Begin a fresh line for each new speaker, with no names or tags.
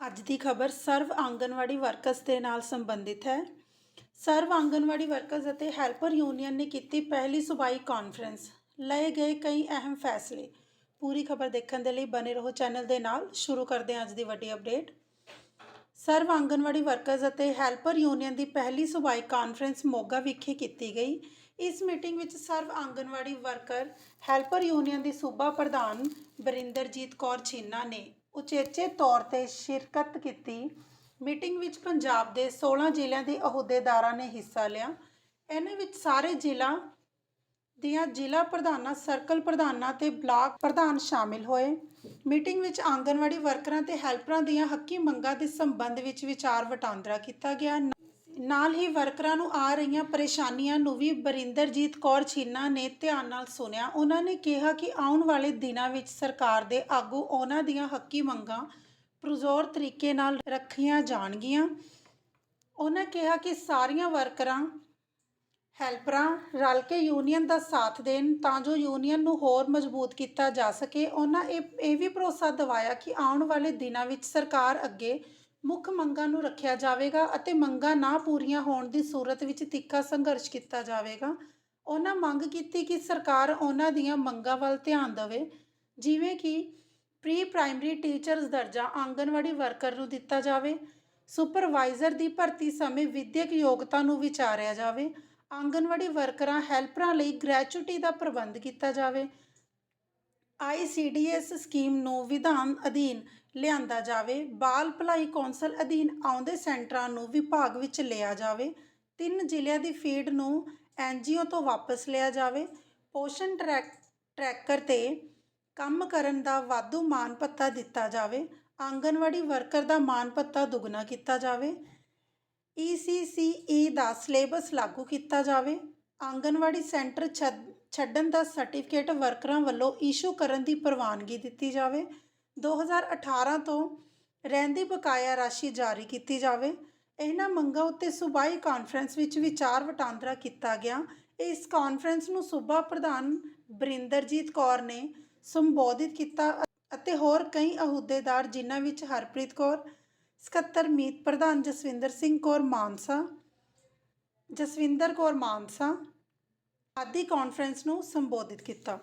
ਅੱਜ ਦੀ ਖਬਰ ਸਰਵ ਆਂਗਨਵਾੜੀ ਵਰਕਰਸ ਦੇ ਨਾਲ ਸੰਬੰਧਿਤ ਹੈ। ਸਰਵ ਆਂਗਨਵਾੜੀ ਵਰਕਰਸ ਅਤੇ ਹੈਲਪਰ ਯੂਨੀਅਨ ਨੇ ਕੀਤੀ ਪਹਿਲੀ ਸੁਬਾਈ ਕਾਨਫਰੰਸ। ਲਏ ਗਏ ਕਈ ਅਹਿਮ ਫੈਸਲੇ। ਪੂਰੀ ਖਬਰ ਦੇਖਣ ਦੇ ਲਈ ਬਨੇ ਰਹੋ ਚੈਨਲ ਦੇ ਨਾਲ। ਸ਼ੁਰੂ ਕਰਦੇ ਹਾਂ ਅੱਜ ਦੀ ਵੱਡੀ ਅਪਡੇਟ। ਸਰਵ ਆਂਗਨਵਾੜੀ ਵਰਕਰਸ ਅਤੇ ਹੈਲਪਰ ਯੂਨੀਅਨ ਦੀ ਪਹਿਲੀ ਸੁਬਾਈ ਕਾਨਫਰੰਸ ਮੋਗਾ ਵਿਖੇ ਕੀਤੀ ਗਈ। ਇਸ ਮੀਟਿੰਗ ਵਿੱਚ Sarv Anganwadi worker, helper union ਦੀ ਸੂਬਾ ਪ੍ਰਧਾਨ ਬਰਿੰਦਰਜੀਤ ਕੌਰ ਛੀਨਾ ਨੇ ਉਚੇਚੇ ਤੌਰ ਤੇ ਸ਼ਿਰਕਤ ਕੀਤੀ। ਮੀਟਿੰਗ ਵਿੱਚ ਪੰਜਾਬ ਦੇ 16 ਜ਼ਿਲ੍ਹਿਆਂ ਦੇ ਅਹੁਦੇਦਾਰਾਂ ਨੇ ਹਿੱਸਾ ਲਿਆ। ਇਹਨਾਂ ਵਿੱਚ ਸਾਰੇ ਜ਼ਿਲ੍ਹਾ ਦੀਆਂ ਜ਼ਿਲ੍ਹਾ ਪ੍ਰਧਾਨਾਂ, ਸਰਕਲ ਪ੍ਰਧਾਨਾਂ ਤੇ ਬਲਾਕ ਪ੍ਰਧਾਨ ਸ਼ਾਮਿਲ ਹੋਏ। ਮੀਟਿੰਗ ਵਿੱਚ ਆਂਗਨਵਾੜੀ ਵਰਕਰਾਂ ਤੇ ਹੈਲਪਰਾਂ ਦੀਆਂ ਹੱਕੀ ਮੰਗਾਂ ਦੇ ਸੰਬੰਧ ਵਿੱਚ ਵਿਚਾਰ ਵਟਾਂਦਰਾ ਕੀਤਾ ਗਿਆ। ਨਾਲ ਹੀ ਵਰਕਰਾਂ ਨੂੰ ਆ ਰਹੀਆਂ ਪਰੇਸ਼ਾਨੀਆਂ ਨੂੰ ਵੀ ਬਰਿੰਦਰਜੀਤ ਕੌਰ ਛੀਨਾ ਨੇ ਧਿਆਨ ਨਾਲ ਸੁਣਿਆ। ਉਹਨਾਂ ਨੇ ਕਿਹਾ ਕਿ ਆਉਣ ਵਾਲੇ ਦਿਨਾਂ ਵਿੱਚ ਸਰਕਾਰ ਦੇ ਆਗੂ ਉਹਨਾਂ ਦੀਆਂ ਹੱਕੀ ਮੰਗਾਂ ਪੁਰਜ਼ੋਰ ਤਰੀਕੇ ਨਾਲ ਰੱਖੀਆਂ ਜਾਣਗੀਆਂ। ਉਹਨਾਂ ਕਿਹਾ ਕਿ ਸਾਰੀਆਂ ਵਰਕਰਾਂ, ਹੈਲਪਰਾਂ ਰਲ ਕੇ ਯੂਨੀਅਨ ਦਾ ਸਾਥ ਦੇਣ ਤਾਂ ਜੋ ਯੂਨੀਅਨ ਨੂੰ ਹੋਰ ਮਜ਼ਬੂਤ ਕੀਤਾ ਜਾ ਸਕੇ। ਉਹਨਾਂ ਇਹ ਇਹ ਵੀ ਭਰੋਸਾ ਦਿਵਾਇਆ ਕਿ ਆਉਣ ਵਾਲੇ ਦਿਨਾਂ ਵਿੱਚ ਸਰਕਾਰ ਅੱਗੇ ਮੁੱਖ ਮੰਗਾਂ ਨੂੰ ਰੱਖਿਆ ਜਾਵੇਗਾ ਅਤੇ ਮੰਗਾਂ ਨਾ ਪੂਰੀਆਂ ਹੋਣ ਦੀ ਸੂਰਤ ਵਿੱਚ ਤਿੱਖਾ ਸੰਘਰਸ਼ ਕੀਤਾ ਜਾਵੇਗਾ। ਉਹਨਾਂ ਮੰਗ ਕੀਤੀ ਕਿ ਸਰਕਾਰ ਉਹਨਾਂ ਦੀਆਂ ਮੰਗਾਂ ਵੱਲ ਧਿਆਨ ਦੇਵੇ, ਜਿਵੇਂ ਕਿ ਪ੍ਰੀ ਪ੍ਰਾਇਮਰੀ ਟੀਚਰਸ ਦਰਜਾ ਆਂਗਨਵਾੜੀ ਵਰਕਰ ਨੂੰ ਦਿੱਤਾ ਜਾਵੇ, ਸੁਪਰਵਾਈਜ਼ਰ ਦੀ ਭਰਤੀ ਸਮੇਂ ਵਿਦਿਅਕ ਯੋਗਤਾ ਨੂੰ ਵਿਚਾਰਿਆ ਜਾਵੇ, ਆਂਗਨਵਾੜੀ ਵਰਕਰਾਂ, ਹੈਲਪਰਾਂ ਲਈ ਗ੍ਰੈਚੁਇਟੀ ਦਾ ਪ੍ਰਬੰਧ ਕੀਤਾ ਜਾਵੇ ਆਈਸੀਡੀਐਸ ਸਕੀਮ ਨੂੰ ਵਿਧਾਨ ਅਧੀਨ ਲਿਆਂਦਾ ਜਾਵੇ, ਬਾਲ ਭਲਾਈ ਕੌਂਸਲ ਅਧੀਨ ਆਉਂਦੇ ਸੈਂਟਰਾਂ ਨੂੰ ਵਿਭਾਗ ਵਿੱਚ ਲਿਆ ਜਾਵੇ, ਤਿੰਨ ਜ਼ਿਲ੍ਹਿਆਂ ਦੀ ਫੀਡ ਨੂੰ ਐਨਜੀਓ ਤੋਂ ਵਾਪਸ ਲਿਆ ਜਾਵੇ, ਪੋਸ਼ਣ ਟਰੈਕ, ਟਰੈਕਰ ਤੇ ਕੰਮ ਕਰਨ ਦਾ ਵਾਧੂ ਮਾਨ ਭੱਤਾ ਦਿੱਤਾ ਜਾਵੇ, ਆਂਗਨਵਾੜੀ ਵਰਕਰ ਦਾ ਮਾਨ ਭੱਤਾ ਦੁੱਗਣਾ ਕੀਤਾ ਜਾਵੇ ਈਸੀਸੀਈ ਦਾ ਸਿਲੇਬਸ ਲਾਗੂ ਕੀਤਾ ਜਾਵੇ, ਆਂਗਨਵਾੜੀ ਸੈਂਟਰ ਛੱਡ- ਛੱਡਣ ਦਾ ਸਰਟੀਫਿਕੇਟ ਵਰਕਰਾਂ ਵੱਲੋਂ ਇਸ਼ੂ ਕਰਨ ਦੀ ਪ੍ਰਵਾਨਗੀ ਦਿੱਤੀ ਜਾਵੇ। 2018 ਤੋਂ ਰਹਿੰਦੀ ਬਕਾਇਆ ਰਾਸ਼ੀ ਜਾਰੀ ਕੀਤੀ ਜਾਵੇ। ਇਹਨਾਂ ਮੰਗਾਂ ਉੱਤੇ ਸੂਬਾਈ ਕਾਨਫਰੰਸ ਵਿੱਚ ਵਿਚਾਰ ਵਟਾਂਦਰਾ ਕੀਤਾ ਗਿਆ। ਇਸ ਕਾਨਫਰੰਸ ਨੂੰ ਸੂਬਾ ਪ੍ਰਧਾਨ ਬਰਿੰਦਰਜੀਤ ਕੌਰ ਨੇ ਸੰਬੋਧਿਤ ਕੀਤਾ ਅਤੇ ਹੋਰ ਕਈ ਅਹੁਦੇਦਾਰ ਜਿਨ੍ਹਾਂ ਵਿੱਚ ਹਰਪ੍ਰੀਤ ਕੌਰ, ਸਕੱਤਰ ਮੀਤ ਪ੍ਰਧਾਨ ਜਸਵਿੰਦਰ ਸਿੰਘ ਕੌਰ ਮਾਨਸਾ, ਜਸਵਿੰਦਰ ਕੌਰ ਮਾਨਸਾ ਆਦਿ ਕਾਨਫਰੰਸ ਨੂੰ ਸੰਬੋਧਿਤ ਕੀਤਾ।